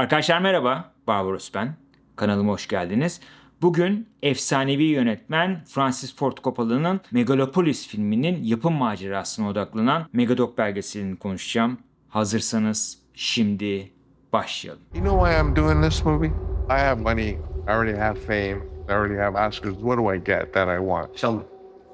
Arkadaşlar merhaba, Barbaros ben. Kanalıma hoş geldiniz. Bugün efsanevi yönetmen Francis Ford Coppola'nın Megalopolis filminin yapım macerasına odaklanan Megadoc belgeselini konuşacağım. Hazırsanız şimdi başlayalım. You know why I'm doing this movie? I have money. I already have fame. I already have Oscars. What do I get that I want? Some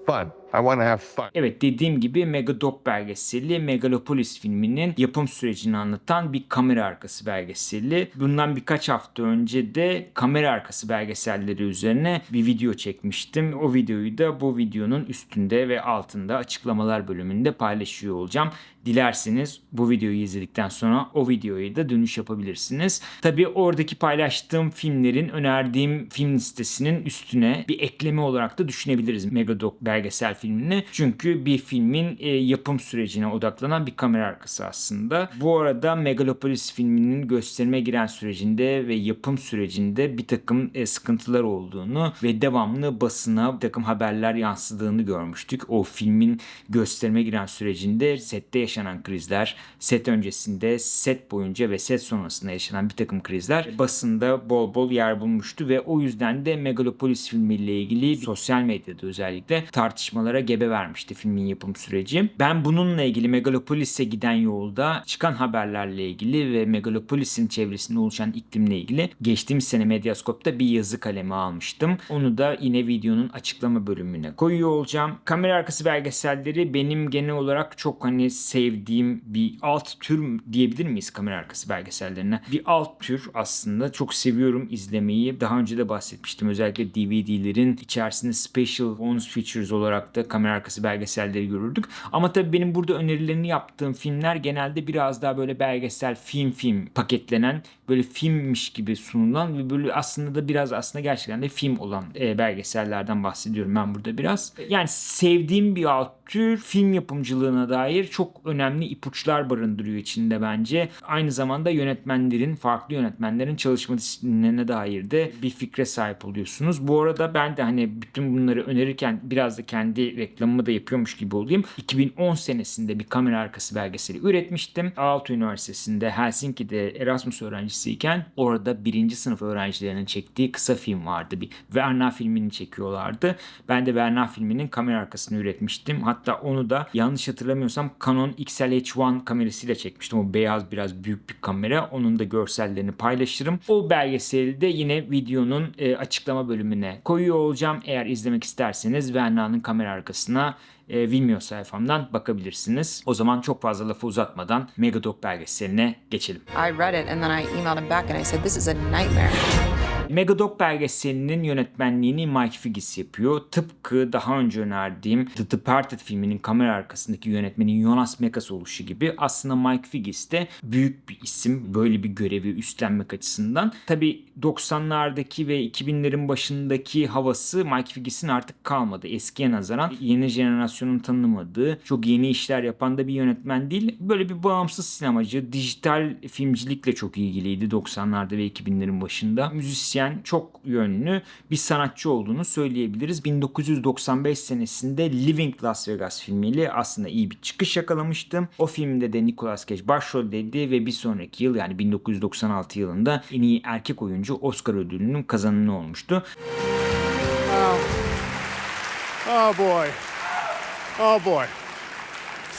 fun. I want have fun. Evet dediğim gibi Megadoc belgeseli Megalopolis filminin yapım sürecini anlatan bir kamera arkası belgeseli. Bundan birkaç hafta önce de kamera arkası belgeselleri üzerine bir video çekmiştim. O videoyu da bu videonun üstünde ve altında açıklamalar bölümünde paylaşıyor olacağım. Dilerseniz bu videoyu izledikten sonra o videoyu da dönüş yapabilirsiniz. Tabii oradaki paylaştığım filmlerin önerdiğim film listesinin üstüne bir ekleme olarak da düşünebiliriz Megadoc belgesel filmini. Çünkü bir filmin e, yapım sürecine odaklanan bir kamera arkası aslında. Bu arada Megalopolis filminin gösterime giren sürecinde ve yapım sürecinde bir takım e, sıkıntılar olduğunu ve devamlı basına bir takım haberler yansıdığını görmüştük. O filmin gösterime giren sürecinde sette yaşanan krizler, set öncesinde, set boyunca ve set sonrasında yaşanan bir takım krizler basında bol bol yer bulmuştu ve o yüzden de Megalopolis filmiyle ilgili sosyal medyada özellikle tartışmalara gebe vermişti filmin yapım süreci. Ben bununla ilgili Megalopolis'e giden yolda çıkan haberlerle ilgili ve Megalopolis'in çevresinde oluşan iklimle ilgili geçtiğimiz sene Medyascope'da bir yazı kalemi almıştım. Onu da yine videonun açıklama bölümüne koyuyor olacağım. Kamera arkası belgeselleri benim genel olarak çok hani sevdiğim bir alt tür diyebilir miyiz kamera arkası belgesellerine? Bir alt tür aslında. Çok seviyorum izlemeyi. Daha önce de bahsetmiştim. Özellikle DVD'lerin içerisinde special bonus features olarak da kamera arkası belgeselleri görürdük. Ama tabii benim burada önerilerini yaptığım filmler genelde biraz daha böyle belgesel film film paketlenen böyle filmmiş gibi sunulan ve böyle aslında da biraz aslında gerçekten de film olan e, belgesellerden bahsediyorum ben burada biraz. Yani sevdiğim bir alt tür film yapımcılığına dair çok önemli ipuçlar barındırıyor içinde bence. Aynı zamanda yönetmenlerin, farklı yönetmenlerin çalışma disiplinlerine dair de bir fikre sahip oluyorsunuz. Bu arada ben de hani bütün bunları önerirken biraz da kendi reklamımı da yapıyormuş gibi olayım. 2010 senesinde bir kamera arkası belgeseli üretmiştim. Aalto Üniversitesi'nde Helsinki'de Erasmus öğrencisiyken orada birinci sınıf öğrencilerinin çektiği kısa film vardı. Bir Verna filmini çekiyorlardı. Ben de Verna filminin kamera arkasını üretmiştim. Hatta onu da yanlış hatırlamıyorsam Canon XLH1 kamerasıyla çekmiştim. O beyaz biraz büyük bir kamera. Onun da görsellerini paylaşırım. O belgeseli de yine videonun e, açıklama bölümüne koyuyor olacağım. Eğer izlemek isterseniz Verna'nın kamera arkasına e, Vimeo sayfamdan bakabilirsiniz. O zaman çok fazla lafı uzatmadan Megadoc belgeseline geçelim. I read it and then I emailed him back and I said, This is a nightmare. Megadoc belgeselinin yönetmenliğini Mike Figgis yapıyor. Tıpkı daha önce önerdiğim The Departed filminin kamera arkasındaki yönetmenin Jonas Mekas oluşu gibi aslında Mike Figgis de büyük bir isim böyle bir görevi üstlenmek açısından. Tabi 90'lardaki ve 2000'lerin başındaki havası Mike Figgis'in artık kalmadı. Eskiye nazaran yeni jenerasyonun tanımadığı, çok yeni işler yapan da bir yönetmen değil. Böyle bir bağımsız sinemacı, dijital filmcilikle çok ilgiliydi 90'larda ve 2000'lerin başında. Müzisyen, çok yönlü bir sanatçı olduğunu söyleyebiliriz. 1995 senesinde Living Las Vegas filmiyle aslında iyi bir çıkış yakalamıştım. O filmde de Nicolas Cage başroldeydi ve bir sonraki yıl yani 1996 yılında en iyi erkek oyuncu Oscar ödülünün kazananı olmuştu. Oh boy. Oh boy.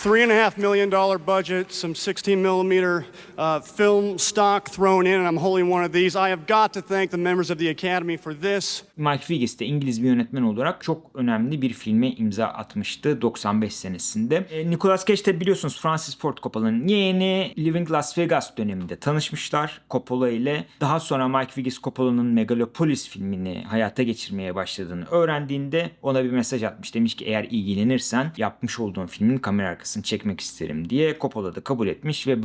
Three and a half million dollar budget, some 16 millimeter uh, film stock thrown in, and I'm holding one of these. I have got to thank the members of the Academy for this. Mike Figgis de İngiliz bir yönetmen olarak çok önemli bir filme imza atmıştı 95 senesinde. E, Nicolas Cage de biliyorsunuz Francis Ford Coppola'nın yeğeni Living Las Vegas döneminde tanışmışlar Coppola ile. Daha sonra Mike Figgis Coppola'nın Megalopolis filmini hayata geçirmeye başladığını öğrendiğinde ona bir mesaj atmış. Demiş ki eğer ilgilenirsen yapmış olduğun filmin kamera arkasını çekmek isterim diye Coppola da kabul etmiş ve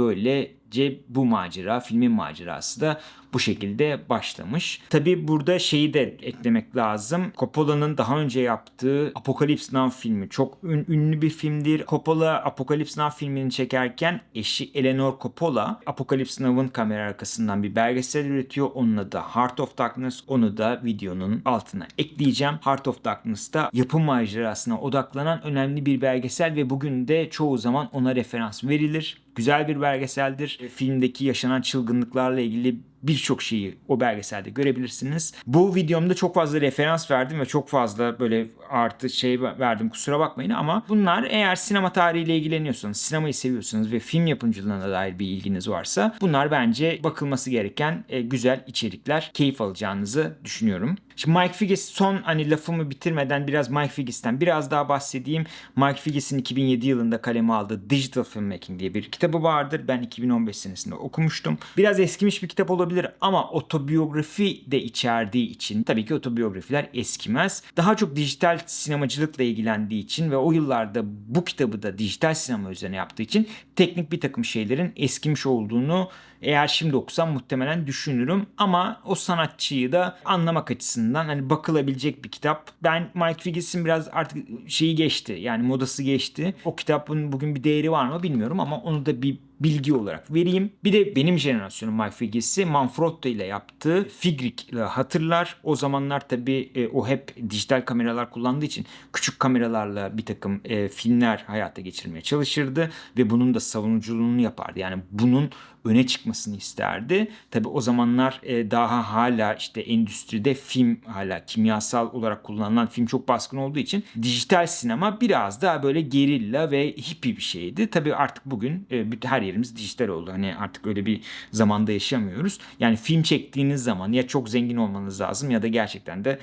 böylece bu macera, filmin macerası da bu şekilde başlamış. Tabi burada şeyi de eklemek lazım. Coppola'nın daha önce yaptığı Apocalypse Now filmi çok ün- ünlü bir filmdir. Coppola Apocalypse Now filmini çekerken eşi Eleanor Coppola Apocalypse Now'ın kamera arkasından bir belgesel üretiyor. Onun adı Heart of Darkness. Onu da videonun altına ekleyeceğim. Heart of Darkness'ta yapım macerasına odaklanan önemli bir belgesel ve bugün de çoğu zaman ona referans verilir. Güzel bir belgeseldir. Filmdeki yaşanan çılgınlıklarla ilgili birçok şeyi o belgeselde görebilirsiniz. Bu videomda çok fazla referans verdim ve çok fazla böyle artı şey verdim kusura bakmayın ama bunlar eğer sinema tarihiyle ilgileniyorsanız, sinemayı seviyorsanız ve film yapımcılığına dair bir ilginiz varsa bunlar bence bakılması gereken e, güzel içerikler. Keyif alacağınızı düşünüyorum. Şimdi Mike Figgis son hani lafımı bitirmeden biraz Mike Figgis'ten biraz daha bahsedeyim. Mike Figgis'in 2007 yılında kaleme aldığı Digital Filmmaking diye bir kitabı vardır. Ben 2015 senesinde okumuştum. Biraz eskimiş bir kitap olabilir ama otobiyografi de içerdiği için tabii ki otobiyografiler eskimez. Daha çok dijital sinemacılıkla ilgilendiği için ve o yıllarda bu kitabı da dijital sinema üzerine yaptığı için teknik bir takım şeylerin eskimiş olduğunu eğer şimdi okusam muhtemelen düşünürüm ama o sanatçıyı da anlamak açısından hani bakılabilecek bir kitap. Ben Mike Figgis'in biraz artık şeyi geçti yani modası geçti. O kitabın bugün bir değeri var mı bilmiyorum ama onu da bir bilgi olarak vereyim. Bir de benim jenerasyonum Mike Figgis'i Manfrotto ile yaptığı Figrik ile hatırlar. O zamanlar tabii e, o hep dijital kameralar kullandığı için küçük kameralarla bir takım e, filmler hayata geçirmeye çalışırdı ve bunun da savunuculuğunu yapardı. Yani bunun öne çıkmasını isterdi. Tabi o zamanlar e, daha hala işte endüstride film hala kimyasal olarak kullanılan film çok baskın olduğu için dijital sinema biraz daha böyle gerilla ve hippie bir şeydi. Tabi artık bugün e, her yerimiz dijital oldu. Hani artık öyle bir zamanda yaşamıyoruz. Yani film çektiğiniz zaman ya çok zengin olmanız lazım ya da gerçekten de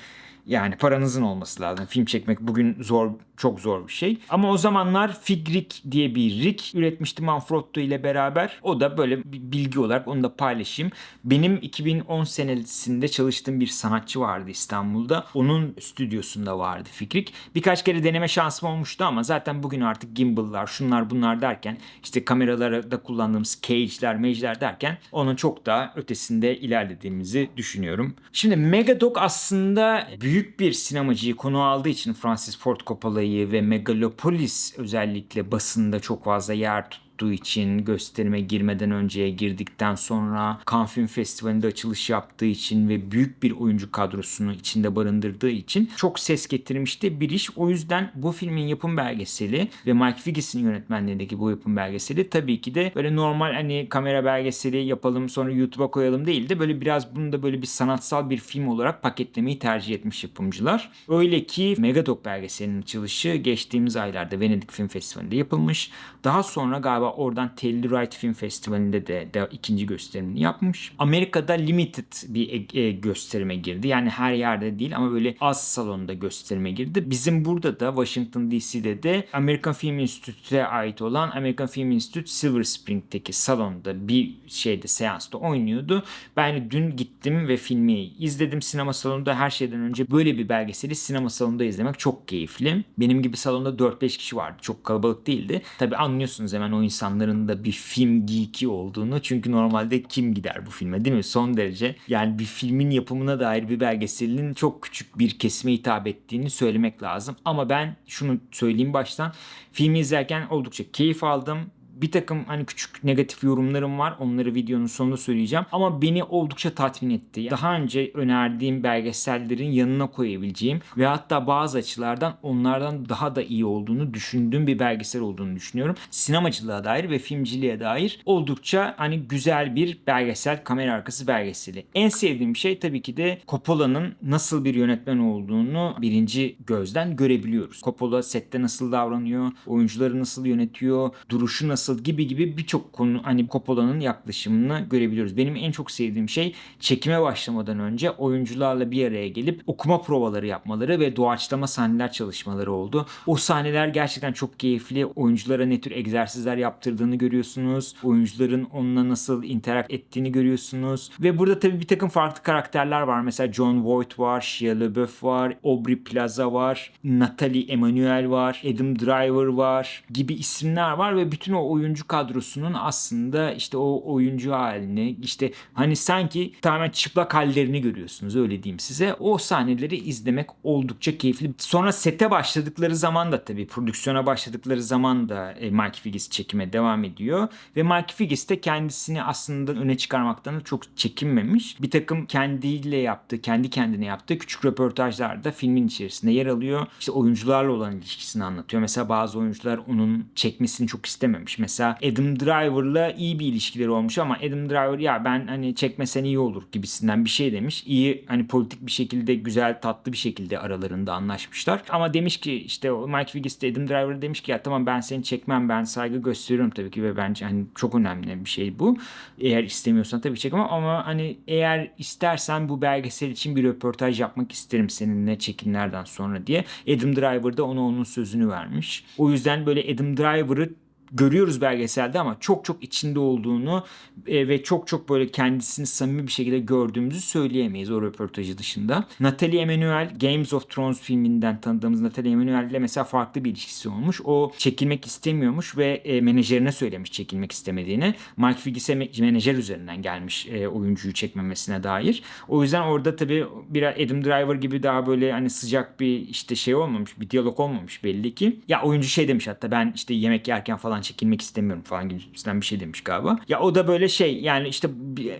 yani paranızın olması lazım. Film çekmek bugün zor, çok zor bir şey. Ama o zamanlar Figrik diye bir rig üretmişti Manfrotto ile beraber. O da böyle bir bilgi olarak onu da paylaşayım. Benim 2010 senesinde çalıştığım bir sanatçı vardı İstanbul'da. Onun stüdyosunda vardı Figrik. Birkaç kere deneme şansım olmuştu ama zaten bugün artık gimbal'lar, şunlar bunlar derken işte kameralarda kullandığımız cage'ler, mage'ler derken onun çok daha ötesinde ilerlediğimizi düşünüyorum. Şimdi Megadog aslında büyük bir sinemacıyı konu aldığı için Francis Ford Coppola'yı ve Megalopolis özellikle basında çok fazla yer tuttu tuttuğu için gösterime girmeden önceye girdikten sonra Cannes Film Festivali'nde açılış yaptığı için ve büyük bir oyuncu kadrosunu içinde barındırdığı için çok ses getirmişti bir iş. O yüzden bu filmin yapım belgeseli ve Mike Figgis'in yönetmenliğindeki bu yapım belgeseli tabii ki de böyle normal hani kamera belgeseli yapalım sonra YouTube'a koyalım değil de böyle biraz bunu da böyle bir sanatsal bir film olarak paketlemeyi tercih etmiş yapımcılar. Öyle ki Megadog belgeselinin açılışı geçtiğimiz aylarda Venedik Film Festivali'nde yapılmış. Daha sonra galiba oradan Telluride Film Festivali'nde de, de ikinci gösterimini yapmış. Amerika'da limited bir e, e, gösterime girdi. Yani her yerde değil ama böyle az salonda gösterime girdi. Bizim burada da Washington DC'de de American Film Institute'e ait olan American Film Institute Silver Spring'teki salonda bir şeyde seansta oynuyordu. Ben dün gittim ve filmi izledim sinema salonunda. Her şeyden önce böyle bir belgeseli sinema salonunda izlemek çok keyifli. Benim gibi salonda 4-5 kişi vardı. Çok kalabalık değildi. Tabi anlıyorsunuz hemen o insanların da bir film geeki olduğunu. Çünkü normalde kim gider bu filme değil mi? Son derece yani bir filmin yapımına dair bir belgeselin çok küçük bir kesime hitap ettiğini söylemek lazım. Ama ben şunu söyleyeyim baştan. Filmi izlerken oldukça keyif aldım bir takım hani küçük negatif yorumlarım var. Onları videonun sonunda söyleyeceğim. Ama beni oldukça tatmin etti. Daha önce önerdiğim belgesellerin yanına koyabileceğim ve hatta bazı açılardan onlardan daha da iyi olduğunu düşündüğüm bir belgesel olduğunu düşünüyorum. Sinemacılığa dair ve filmciliğe dair oldukça hani güzel bir belgesel, kamera arkası belgeseli. En sevdiğim şey tabii ki de Coppola'nın nasıl bir yönetmen olduğunu birinci gözden görebiliyoruz. Coppola sette nasıl davranıyor, oyuncuları nasıl yönetiyor, duruşu nasıl gibi gibi birçok konu hani Coppola'nın yaklaşımını görebiliyoruz. Benim en çok sevdiğim şey çekime başlamadan önce oyuncularla bir araya gelip okuma provaları yapmaları ve doğaçlama sahneler çalışmaları oldu. O sahneler gerçekten çok keyifli. Oyunculara ne tür egzersizler yaptırdığını görüyorsunuz. Oyuncuların onunla nasıl interak ettiğini görüyorsunuz. Ve burada tabii bir takım farklı karakterler var. Mesela John Voight var, Shia LaBeouf var, Aubrey Plaza var, Natalie Emmanuel var, Adam Driver var gibi isimler var ve bütün o oyuncu kadrosunun aslında işte o oyuncu halini işte hani sanki tamamen çıplak hallerini görüyorsunuz öyle diyeyim size. O sahneleri izlemek oldukça keyifli. Sonra sete başladıkları zaman da tabii prodüksiyona başladıkları zaman da e, Mike Figgis çekime devam ediyor ve Mike Figgis de kendisini aslında öne çıkarmaktan çok çekinmemiş. Bir takım kendiyle yaptığı, kendi kendine yaptığı küçük röportajlarda filmin içerisinde yer alıyor. İşte oyuncularla olan ilişkisini anlatıyor. Mesela bazı oyuncular onun çekmesini çok istememiş. Mesela mesela Adam Driver'la iyi bir ilişkileri olmuş ama Adam Driver ya ben hani çekmesen iyi olur gibisinden bir şey demiş. İyi hani politik bir şekilde güzel tatlı bir şekilde aralarında anlaşmışlar. Ama demiş ki işte Mike Figgis de Adam Driver demiş ki ya tamam ben seni çekmem ben saygı gösteriyorum tabii ki ve bence hani çok önemli bir şey bu. Eğer istemiyorsan tabii çekmem ama hani eğer istersen bu belgesel için bir röportaj yapmak isterim seninle çekimlerden sonra diye. Adam Driver da ona onun sözünü vermiş. O yüzden böyle Adam Driver'ı görüyoruz belgeselde ama çok çok içinde olduğunu e, ve çok çok böyle kendisini samimi bir şekilde gördüğümüzü söyleyemeyiz o röportajı dışında. Natalie Emmanuel Games of Thrones filminden tanıdığımız Natalie Emmanuel ile mesela farklı bir ilişkisi olmuş. O çekilmek istemiyormuş ve e, menajerine söylemiş çekilmek istemediğini. Mike Figgis'e me- menajer üzerinden gelmiş e, oyuncuyu çekmemesine dair. O yüzden orada tabii biraz Adam Driver gibi daha böyle hani sıcak bir işte şey olmamış, bir diyalog olmamış belli ki. Ya oyuncu şey demiş hatta ben işte yemek yerken falan çekilmek istemiyorum falan gibisinden bir şey demiş galiba. Ya o da böyle şey yani işte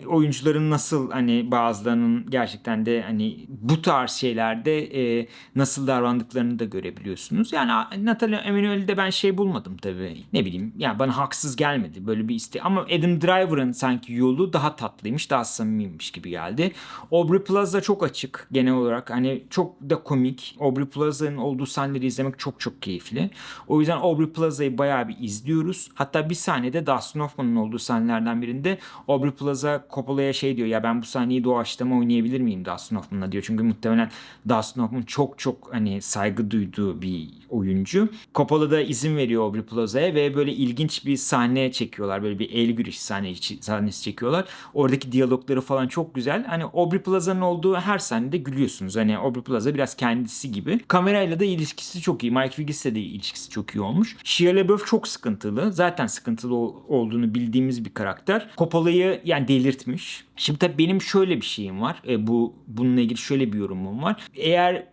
oyuncuların nasıl hani bazılarının gerçekten de hani bu tarz şeylerde e, nasıl davrandıklarını da görebiliyorsunuz. Yani Natalie Emanuel'de ben şey bulmadım tabii. Ne bileyim yani bana haksız gelmedi böyle bir iste ama Adam Driver'ın sanki yolu daha tatlıymış, daha samimiymiş gibi geldi. Aubrey Plaza çok açık genel olarak. Hani çok da komik. Aubrey Plaza'nın olduğu sahneleri izlemek çok çok keyifli. O yüzden Aubrey Plaza'yı bayağı bir izliyoruz. Hatta bir sahnede Dustin Hoffman'ın olduğu sahnelerden birinde Aubrey Plaza Coppola'ya şey diyor ya ben bu sahneyi doğaçlama oynayabilir miyim Dustin Hoffman'la diyor. Çünkü muhtemelen Dustin Hoffman çok çok hani saygı duyduğu bir oyuncu. Coppola da izin veriyor Aubrey Plaza'ya ve böyle ilginç bir sahne çekiyorlar. Böyle bir el güreşi sahnesi, sahnesi çekiyorlar. Oradaki diyalogları falan çok güzel. Hani Aubrey Plaza'nın olduğu her sahnede gülüyorsunuz. Hani Aubrey Plaza biraz kendisi gibi. Kamerayla da ilişkisi çok iyi. Mike Figgis'le de ilişkisi çok iyi olmuş. Shia LaBeouf çok sıkıntılı. Zaten sıkıntılı ol- olduğunu bildiğimiz bir karakter. Coppola'yı yani delirtmiş. Şimdi tabii benim şöyle bir şeyim var. E, bu bununla ilgili şöyle bir yorumum var. Eğer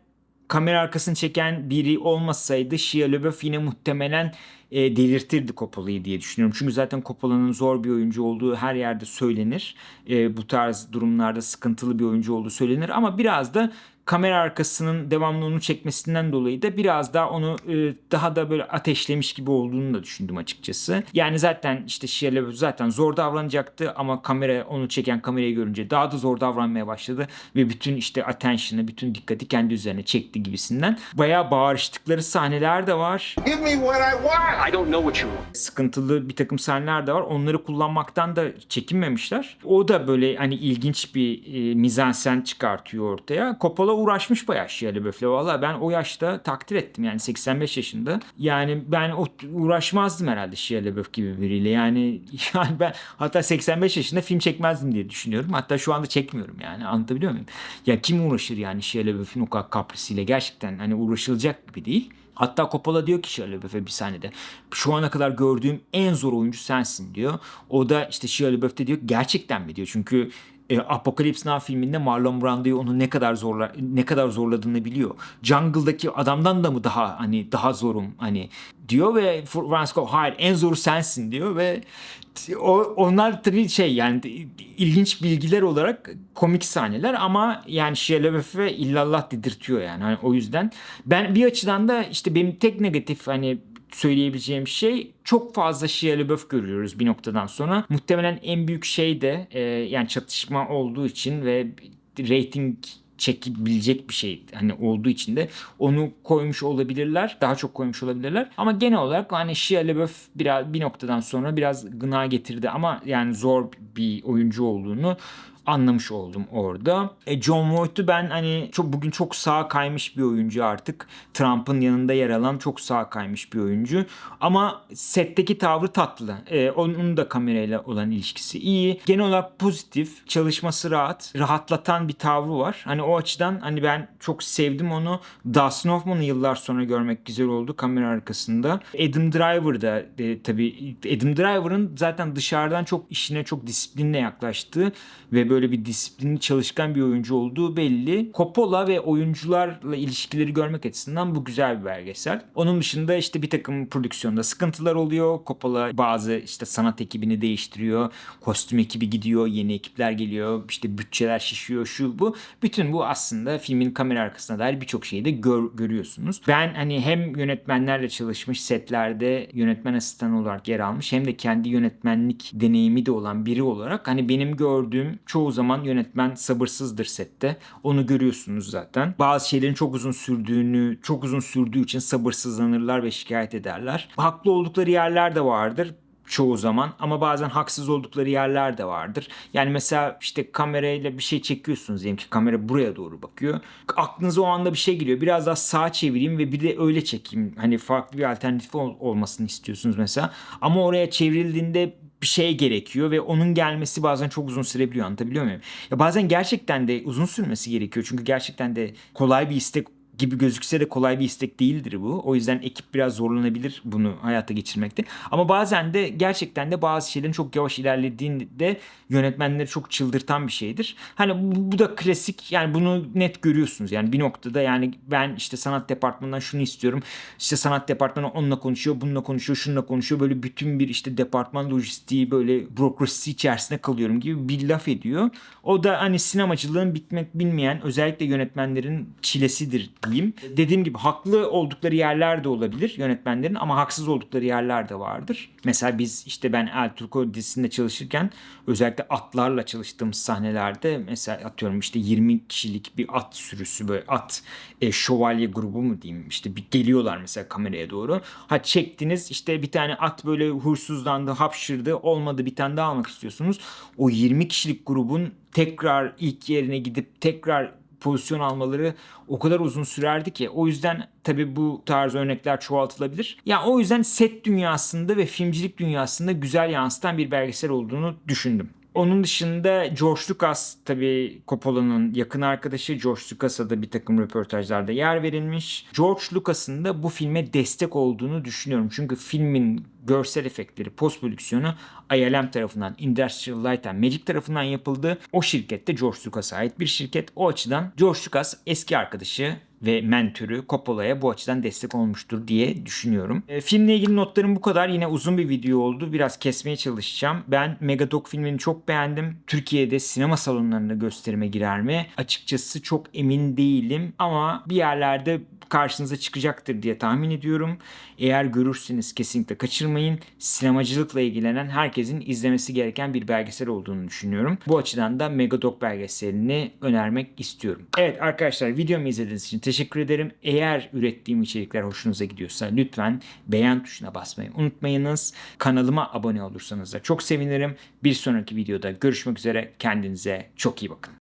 kamera arkasını çeken biri olmasaydı Shia LaBeouf yine muhtemelen e, delirtirdi Coppola'yı diye düşünüyorum. Çünkü zaten Coppola'nın zor bir oyuncu olduğu her yerde söylenir. E, bu tarz durumlarda sıkıntılı bir oyuncu olduğu söylenir ama biraz da kamera arkasının devamlı onu çekmesinden dolayı da biraz daha onu e, daha da böyle ateşlemiş gibi olduğunu da düşündüm açıkçası. Yani zaten işte Shia LaBeouf zaten zor davranacaktı ama kamera onu çeken kamerayı görünce daha da zor davranmaya başladı ve bütün işte attention'ı, bütün dikkati kendi üzerine çekti gibisinden. Bayağı bağırıştıkları sahneler de var Give me what I want. I don't know what you want. sıkıntılı bir takım sahneler de var. Onları kullanmaktan da çekinmemişler. O da böyle hani ilginç bir e, mizansen çıkartıyor ortaya. Coppola uğraşmış bayağı Shia LaBeouf'le. Valla ben o yaşta takdir ettim. Yani 85 yaşında. Yani ben o, uğraşmazdım herhalde Shia LaBeouf gibi biriyle. Yani, yani ben hatta 85 yaşında film çekmezdim diye düşünüyorum. Hatta şu anda çekmiyorum yani. Anlatabiliyor muyum? Ya kim uğraşır yani Shia LaBeouf'un o kadar kaprisiyle? Gerçekten hani uğraşılacak gibi değil. Hatta Coppola diyor ki Shia LaBeouf'e bir sahnede şu ana kadar gördüğüm en zor oyuncu sensin diyor. O da işte Shia LaBeouf de diyor gerçekten mi diyor. Çünkü e, Apocalypse Now filminde Marlon Brando'yu onu ne kadar zorla ne kadar zorladığını biliyor. Jungle'daki adamdan da mı daha hani daha zorum hani diyor ve Francis Scott hayır en zoru sensin diyor ve o, onlar tabii şey yani ilginç bilgiler olarak komik sahneler ama yani LaBeouf'e illallah dedirtiyor yani. Hani o yüzden ben bir açıdan da işte benim tek negatif hani söyleyebileceğim şey çok fazla Shia LaBeouf görüyoruz bir noktadan sonra. Muhtemelen en büyük şey de e, yani çatışma olduğu için ve rating çekebilecek bir şey hani olduğu için de onu koymuş olabilirler. Daha çok koymuş olabilirler. Ama genel olarak hani Shia LaBeouf biraz bir noktadan sonra biraz gına getirdi ama yani zor bir oyuncu olduğunu anlamış oldum orada. E, John Voight'u ben hani çok bugün çok sağa kaymış bir oyuncu artık. Trump'ın yanında yer alan çok sağa kaymış bir oyuncu. Ama setteki tavrı tatlı. E, onun da kamerayla olan ilişkisi iyi. Genel olarak pozitif. Çalışması rahat. Rahatlatan bir tavrı var. Hani o açıdan hani ben çok sevdim onu. Dustin Hoffman'ı yıllar sonra görmek güzel oldu kamera arkasında. Adam Driver da e, tabii Adam Driver'ın zaten dışarıdan çok işine çok disiplinle yaklaştığı ve böyle böyle bir disiplinli çalışkan bir oyuncu olduğu belli. Coppola ve oyuncularla ilişkileri görmek açısından bu güzel bir belgesel. Onun dışında işte bir takım prodüksiyonda sıkıntılar oluyor. Coppola bazı işte sanat ekibini değiştiriyor. Kostüm ekibi gidiyor. Yeni ekipler geliyor. işte bütçeler şişiyor şu bu. Bütün bu aslında filmin kamera arkasına dair birçok şeyi de gör- görüyorsunuz. Ben hani hem yönetmenlerle çalışmış setlerde yönetmen asistanı olarak yer almış hem de kendi yönetmenlik deneyimi de olan biri olarak hani benim gördüğüm çoğu zaman yönetmen sabırsızdır sette. Onu görüyorsunuz zaten. Bazı şeylerin çok uzun sürdüğünü, çok uzun sürdüğü için sabırsızlanırlar ve şikayet ederler. Haklı oldukları yerler de vardır çoğu zaman ama bazen haksız oldukları yerler de vardır. Yani mesela işte kamerayla bir şey çekiyorsunuz diyelim ki kamera buraya doğru bakıyor. Aklınıza o anda bir şey geliyor. Biraz daha sağa çevireyim ve bir de öyle çekeyim. Hani farklı bir alternatif ol- olmasını istiyorsunuz mesela. Ama oraya çevrildiğinde bir şey gerekiyor ve onun gelmesi bazen çok uzun sürebiliyor anlatabiliyor muyum? Ya bazen gerçekten de uzun sürmesi gerekiyor çünkü gerçekten de kolay bir istek gibi gözükse de kolay bir istek değildir bu. O yüzden ekip biraz zorlanabilir bunu hayata geçirmekte. Ama bazen de gerçekten de bazı şeylerin çok yavaş ilerlediğinde yönetmenleri çok çıldırtan bir şeydir. Hani bu, bu da klasik yani bunu net görüyorsunuz. Yani bir noktada yani ben işte sanat departmanından şunu istiyorum. İşte sanat departmanı onunla konuşuyor, bununla konuşuyor, şununla konuşuyor. Böyle bütün bir işte departman lojistiği böyle bürokrasi içerisinde kalıyorum gibi bir laf ediyor. O da hani sinemacılığın bitmek bilmeyen özellikle yönetmenlerin çilesidir diyeyim. Dediğim gibi haklı oldukları yerler de olabilir yönetmenlerin ama haksız oldukları yerler de vardır. Mesela biz işte ben El Turco dizisinde çalışırken özellikle atlarla çalıştığımız sahnelerde mesela atıyorum işte 20 kişilik bir at sürüsü böyle at e, şövalye grubu mu diyeyim işte bir geliyorlar mesela kameraya doğru. Ha çektiniz işte bir tane at böyle huysuzlandı hapşırdı olmadı bir tane daha almak istiyorsunuz. O 20 kişilik grubun tekrar ilk yerine gidip tekrar pozisyon almaları o kadar uzun sürerdi ki o yüzden tabii bu tarz örnekler çoğaltılabilir. Ya o yüzden set dünyasında ve filmcilik dünyasında güzel yansıtan bir belgesel olduğunu düşündüm. Onun dışında George Lucas tabii Coppola'nın yakın arkadaşı. George Lucas'a da bir takım röportajlarda yer verilmiş. George Lucas'ın da bu filme destek olduğunu düşünüyorum. Çünkü filmin görsel efektleri, post prodüksiyonu ILM tarafından, Industrial Light and Magic tarafından yapıldı. O şirket de George Lucas'a ait bir şirket. O açıdan George Lucas eski arkadaşı ve mentörü Coppola'ya bu açıdan destek olmuştur diye düşünüyorum. E, filmle ilgili notlarım bu kadar. Yine uzun bir video oldu. Biraz kesmeye çalışacağım. Ben Megadog filmini çok beğendim. Türkiye'de sinema salonlarında gösterime girer mi? Açıkçası çok emin değilim ama bir yerlerde karşınıza çıkacaktır diye tahmin ediyorum. Eğer görürseniz kesinlikle kaçırmayın. Sinemacılıkla ilgilenen herkesin izlemesi gereken bir belgesel olduğunu düşünüyorum. Bu açıdan da Megadog belgeselini önermek istiyorum. Evet arkadaşlar videomu izlediğiniz için teşekkür ederim. Eğer ürettiğim içerikler hoşunuza gidiyorsa lütfen beğen tuşuna basmayı unutmayınız. Kanalıma abone olursanız da çok sevinirim. Bir sonraki videoda görüşmek üzere. Kendinize çok iyi bakın.